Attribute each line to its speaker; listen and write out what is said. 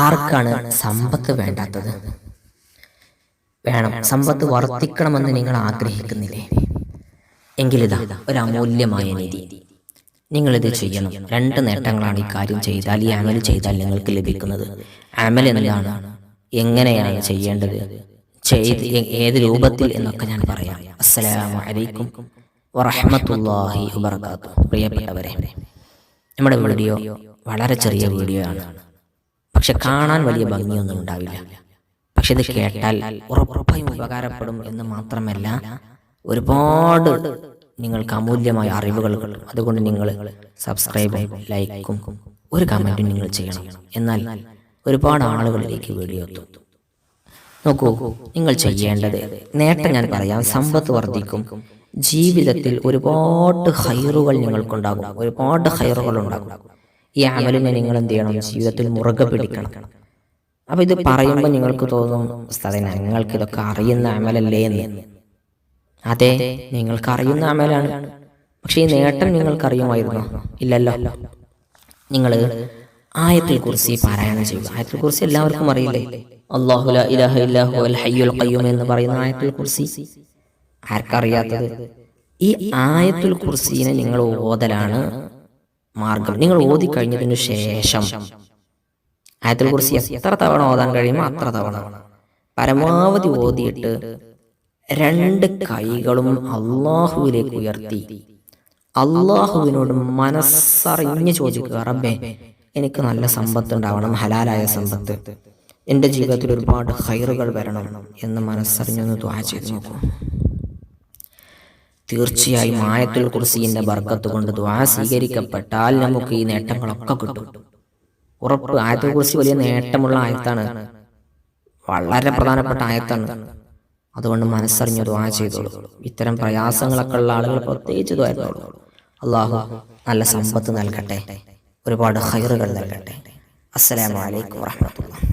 Speaker 1: ആർക്കാണ് സമ്പത്ത് വേണ്ടാത്തത്? വേണം. സമ്പത്ത് വർദ്ധിക്കണമെന്ന് നിങ്ങൾ ആഗ്രഹിക്കുന്നില്ലേ? എങ്കിലിതാ ഒരു അമൂല്യമായ നീതി നിങ്ങളിത് ചെയ്യണം. രണ്ട് നേട്ടങ്ങളാണ് ഈ കാര്യം ചെയ്താൽ ഈ അമൽ ചെയ്താൽ നിങ്ങൾക്ക് ലഭിക്കുന്നത്. അമൽ എന്താണ്? എങ്ങനെയാണ് ചെയ്യേണ്ടത്? ചെയ്ത് ഏത് രൂപത്തിൽ എന്നൊക്കെ ഞാൻ പറയാം. അസ്സലാമു അലൈക്കും വറഹ്മത്തുള്ളാഹി വബറകാതുഹു. പ്രിയപ്പെട്ടവരെ നമ്മുടെ വീഡിയോ വളരെ ചെറിയ വീഡിയോ ആണ്. പക്ഷെ കാണാൻ വലിയ ഭംഗിയൊന്നും ഉണ്ടാവില്ല. പക്ഷെ ഇത് കേട്ടാൽ ഉറപ്പായും ഉപകാരപ്പെടും എന്ന് മാത്രമല്ല ഒരുപാട് നിങ്ങൾക്ക് അമൂല്യമായ അറിവുകൾ കിട്ടും. അതുകൊണ്ട് നിങ്ങൾ സബ്സ്ക്രൈബ് ലൈക്കും ഒരു കമന്റും നിങ്ങൾ ചെയ്യണം. എന്നാൽ ഒരുപാട് ആളുകളിലേക്ക് വീഡിയോ എത്തും. നോക്കൂ നിങ്ങൾ ചെയ്യേണ്ടത് നേട്ടം ഞാൻ പറയാം സമ്പത്ത് വർദ്ധിക്കും. ജീവിതത്തിൽ ഒരുപാട് ഹൈറുകൾ നിങ്ങൾക്കുണ്ടാകും. ഒരുപാട് ഹൈറുകൾ ഉണ്ടാകും. ഈ അമലിനെ നിങ്ങൾ എന്ത് ചെയ്യണം? ജീവിതത്തിൽ മുറുകെ പിടിക്കണം. അപ്പൊ ഇത് പറയുമ്പോൾ നിങ്ങൾക്ക് തോന്നും സ്ഥലം ഞങ്ങൾക്ക് ഇതൊക്കെ അറിയുന്ന അമലല്ലേ എന്ന്. അതെ നിങ്ങൾക്ക് അറിയുന്ന അമലാണ്. പക്ഷെ ഈ നേട്ടം നിങ്ങൾക്ക് അറിയുമായിരുന്നോ? ഇല്ലല്ലോ. നിങ്ങൾ ആയത്തിൽ കുറിച്ച് പാരായണം ചെയ്യുക. ആയത്തിൽ കുറിച്ച് എല്ലാവർക്കും അറിയില്ലേ? അള്ളാഹു ലാ ഇലാഹ ഇല്ലാഹു അൽ ഹയ്യുൽ ഖയ്യൂം എന്ന് പറയുന്ന ആയത്തിൽ കുറിച്ച് ആർക്കറിയാത്തത്? ഈ ആയത്തുൽ കുർസീനെ നിങ്ങൾ ഓതലാണ്. മാർഗം. നിങ്ങൾ ഓതി കഴിഞ്ഞതിനു ശേഷം ആയത്തിൽ കുറിച്ച് എത്ര തവണ ഓതാൻ കഴിയുമോ അത്ര തവണ. പരമാവധി ഓതിയിട്ട് രണ്ട് കൈകളും അള്ളാഹുവിലേക്ക് ഉയർത്തി. അള്ളാഹുവിനോട് മനസ്സറിഞ്ഞ് ചോദിക്കുക റബ്ബേ എനിക്ക് നല്ല സമ്പത്ത് ഉണ്ടാവണം ഹലാലായ സമ്പത്ത്. എന്റെ ജീവിതത്തിൽ ഒരുപാട് ഹൈറുകൾ വരണം എന്ന് മനസ്സറിഞ്ഞൊന്ന് ദ്വാ ചെയ്ത് നോക്കൂ. തീർച്ചയായും ആയത്തുൽ കുർസിന്റെ ബർക്കത്ത് കൊണ്ട് ദ്വാ സ്വീകരിക്കപ്പെട്ടാൽ നമുക്ക് ഈ നേട്ടങ്ങളൊക്കെ കിട്ടും. ഉറപ്പ് ആയത്തുൽ കുർസി വലിയ നേട്ടമുള്ള ആയത്താണ്. വളരെ പ്രധാനപ്പെട്ട ആയത്താണ്. അതുകൊണ്ട് മനസ്സറിഞ്ഞ് ദ്വാ ചെയ്തോളൂ. ഇത്തരം പ്രയാസങ്ങളൊക്കെ ഉള്ള ആളുകൾ പ്രത്യേകിച്ച് ദ്വായത്തോളൂ അള്ളാഹു നല്ല സമ്പത്ത് നൽകട്ടെ. ഒരുപാട് ഹൈറുകൾ നൽകട്ടെ. അസ്സലാമലൈക്കും അലൈക്കും വറഹ്മത്തുള്ളാഹി